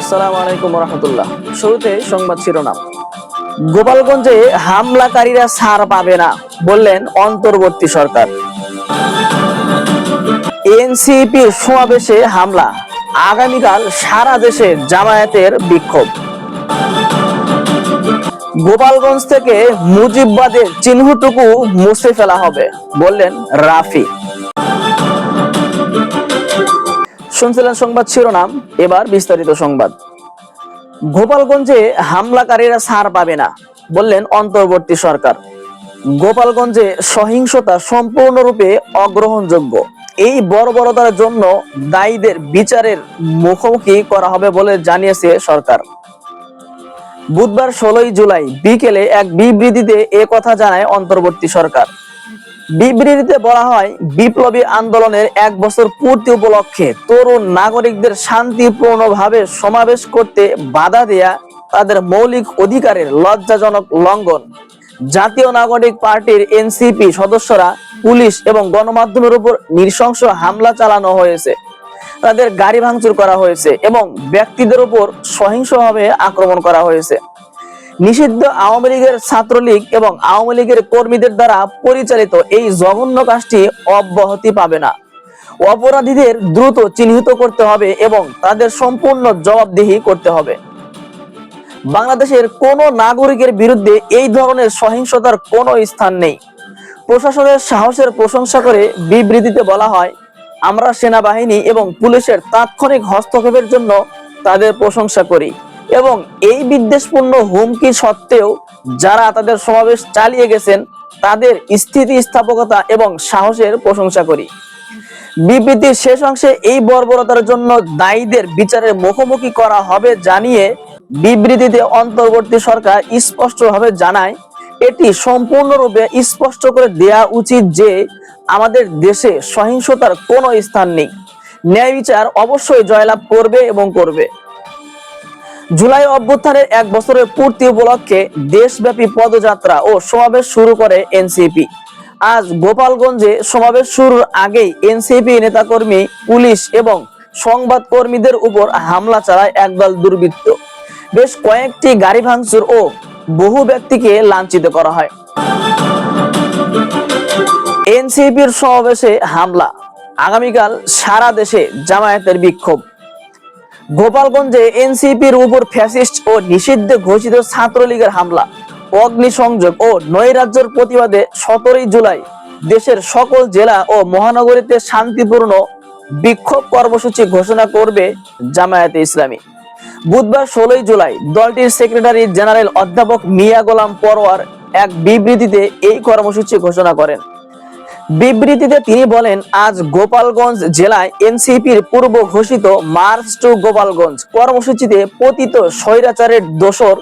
আসসালামু আলাইকুম রহমতুল্লাহ শুরুতে সংবাদ শিরোনাম। গোপালগঞ্জে হামলাকারীরা ছাড় পাবে না, বললেন অন্তর্বর্তী সরকার। এনসিপির সমাবেশে হামলা, আগামীকাল সারা দেশে জামায়াতের বিক্ষোভ। গোপালগঞ্জ থেকে মুজিববাদের চিহ্নটুকু মুছে ফেলা হবে, বললেন রাফি। শুনছিলেন সংবাদ শিরোনাম, এবার বিস্তারিত সংবাদ। গোপালগঞ্জে হামলাকারীরা ছাড় পাবে না, বললেন অন্তর্বর্তী সরকার। গোপালগঞ্জে সহিংসতা সম্পূর্ণরূপে অগ্রহণযোগ্য। এই বর্বরতার জন্য দায়ীদের বিচারের মুখোমুখি করা হবে বলে জানিয়েছে সরকার। বুধবার ষোলোই জুলাই বিকেলে এক বিবৃতিতে এ কথা জানায় অন্তর্বর্তী সরকার। বিবৃতিতে বলা হয়, বিপ্লবী আন্দোলনের এক বছর পূর্তি উপলক্ষে তরুণ নাগরিকদের শান্তিপূর্ণভাবে সমাবেশ করতে বাধা দেয়া তাদের মৌলিক অধিকারের লজ্জাজনক লঙ্ঘন। জাতীয় নাগরিক পার্টির এনসিপি সদস্যরা, পুলিশ এবং গণমাধ্যমের উপর নৃশংস হামলা চালানো হয়েছে। তাদের গাড়ি ভাঙচুর করা হয়েছে এবং ব্যক্তিদের উপর সহিংসভাবে আক্রমণ করা হয়েছে। নিষিদ্ধ আওয়ামী লীগের ছাত্রলীগ এবং আওয়ামী লীগের কর্মীদের দ্বারা পরিচালিত এই জঘন্য কাজটি অব্যাহতি পাবে না। অপরাধীদের দ্রুত চিহ্নিত করতে হবে এবং তাদের সম্পূর্ণ জবাবদিহি করতে হবে। বাংলাদেশের কোন নাগরিকের বিরুদ্ধে এই ধরনের সহিংসতার কোনো স্থান নেই। প্রশাসনের সাহসের প্রশংসা করে বিবৃতিতে বলা হয়, আমরা সেনাবাহিনী এবং পুলিশের তাৎক্ষণিক হস্তক্ষেপের জন্য তাদের প্রশংসা করি। এবং এই বিদ্বেষপূর্ণ হুমকি সত্ত্বেও যারা তাদের সমাবেশ চালিয়ে গেছেন, তাদের স্থিতিস্থাপকতা এবং সাহসের প্রশংসা করি। বিবৃতির শেষ অংশে এই বর্বরতার জন্য দায়ীদের বিচারের মুখোমুখি করা হবে জানিয়ে বিবৃতিতে অন্তর্বর্তী সরকার স্পষ্টভাবে জানায়, এটি সম্পূর্ণরূপে স্পষ্ট করে দেয়া উচিত যে আমাদের দেশে সহিংসতার কোনো স্থান নেই। ন্যায় বিচার অবশ্যই জয়লাভ করবে এবং করবে। জুলাই অভ্যুত্থানের এক বছরের পূর্তি উপলক্ষে দেশব্যাপী পদযাত্রা ও সমাবেশ শুরু করে এনসিপি। আজ গোপালগঞ্জে সমাবেশ শুরুর আগেই এনসিপি নেতাকর্মী, পুলিশ এবং সংবাদ কর্মীদের উপর হামলা চালায় একদল দুর্বৃত্ত। বেশ কয়েকটি গাড়ি ভাঙচুর ও বহু ব্যক্তিকে লাঞ্ছিত করা হয়। এনসিপির সমাবেশে হামলা। আগামীকাল সারা দেশে জামায়াতের বিক্ষোভ। গোপালগঞ্জে এনসিপির উপর ফ্যাসিস্ট ও নিষিদ্ধ ঘোষিত ছাত্রলীগের হামলা, অগ্নিসংযোগ ও নৈরাজ্যের প্রতিবাদে সতেরোই জুলাই দেশের সকল জেলা ও মহানগরীতে শান্তিপূর্ণ বিক্ষোভ কর্মসূচি ঘোষণা করবে জামায়াতে ইসলামী। বুধবার ষোলোই জুলাই দলটির সেক্রেটারি জেনারেল অধ্যাপক মিয়া গোলাম পরোয়ার এক বিবৃতিতে এই কর্মসূচি ঘোষণা করেন। বিবৃতিতে তিনি বলেন, আজ গোপালগঞ্জ জেলায় এনসিপির পূর্ব ঘোষিত মার্চ টু গোপালগঞ্জ কর্মসূচিতে পতিত স্বৈরাচারের দোসর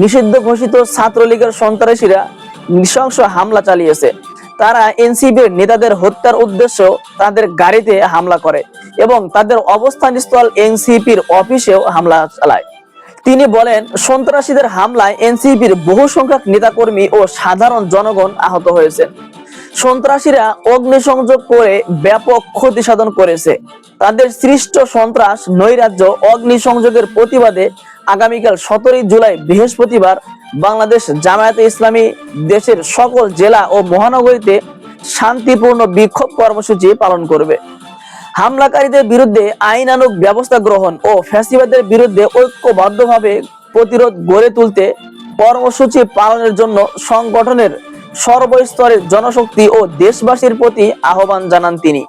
নিষিদ্ধ ঘোষিত ছাত্রলীগের সন্ত্রাসীরা নৃশংস হামলা চালিয়েছে। তারা এনসিপির নেতাদের হত্যার উদ্দেশ্য তাদের গাড়িতে হামলা করে এবং তাদের অবস্থানস্থল এনসিপির অফিসেও হামলা চালায়। তিনি বলেন, সন্ত্রাসীদের হামলায় এনসিপির বহু সংখ্যক নেতাকর্মী ও সাধারণ জনগণ আহত হয়েছেন। সন্ত্রাসীরা অগ্নিসংযোগ করে ব্যাপক ক্ষতি সাধন করেছে। তাদের সৃষ্ট সন্ত্রাস, নৈরাজ্য, অগ্নিসংযোগের প্রতিবাদে আগামীকাল সতেরোই জুলাই, বৃহস্পতিবার বাংলাদেশ জামায়াতে ইসলামী দেশের সকল জেলা ও মহানগরীতে শান্তিপূর্ণ বিক্ষোভ কর্মসূচি পালন করবে। হামলাকারীদের বিরুদ্ধে আইনানুগ ব্যবস্থা গ্রহণ ও ফ্যাসিবাদের বিরুদ্ধে ঐক্যবদ্ধভাবে প্রতিরোধ গড়ে তুলতে কর্মসূচি পালনের জন্য সংগঠনের সর্বস্তরের জনশক্তি ও দেশবাসীর প্রতি আহ্বান জানান তিনি।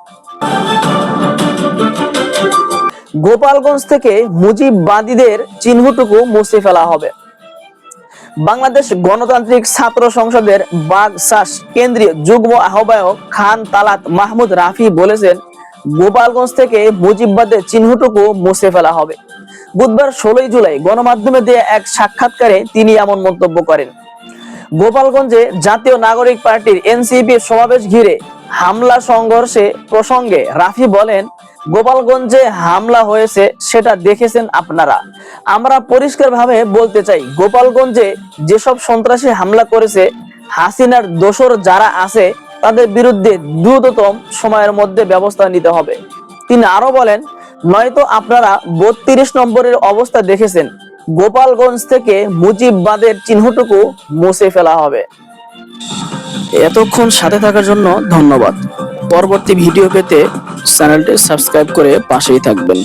গোপালগঞ্জ থেকে মুজিববাদীদের চিহ্নটুকু মুছে ফেলা হবে। বাংলাদেশ গণতান্ত্রিক ছাত্র সংসদের বাগশাস কেন্দ্রীয় যুগ্ম আহ্বায়ক খান তালাত মাহমুদ রাফি বলেছেন, গোপালগঞ্জ থেকে মুজিববাদের চিহ্নটুকু মুছে ফেলা হবে। বুধবার ষোলোই জুলাই গণমাধ্যমে দেয়া এক সাক্ষাৎকারে তিনি এমন মন্তব্য করেন। গোপালগঞ্জে জাতীয় নাগরিক পার্টির এনসিপি সমাবেশ ঘিরে হামলা সংঘর্ষে প্রসঙ্গে রাফি বলেন, গোপালগঞ্জে হামলা হয়েছে, সেটা দেখেছেন আপনারা। আমরা পরিষ্কারভাবে বলতে চাই, গোপালগঞ্জে যেসব সন্ত্রাসী হামলা করেছে, হাসিনার দোসর যারা আছে, তাদের বিরুদ্ধে দ্রুততম সময়ের মধ্যে ব্যবস্থা নিতে হবে। তিনি আরও বলেন, নয়তো আপনারা বত্রিশ নম্বরের অবস্থা দেখেছেন গোপালগঞ্জ থেকে মুজিববাদের চিহ্নটুকু মুছে ফেলা হবে। এতক্ষণ সাথে থাকার জন্য ধন্যবাদ। পরবর্তী ভিডিও পেতে চ্যানেলটি সাবস্ক্রাইব করে পাশেই থাকবেন।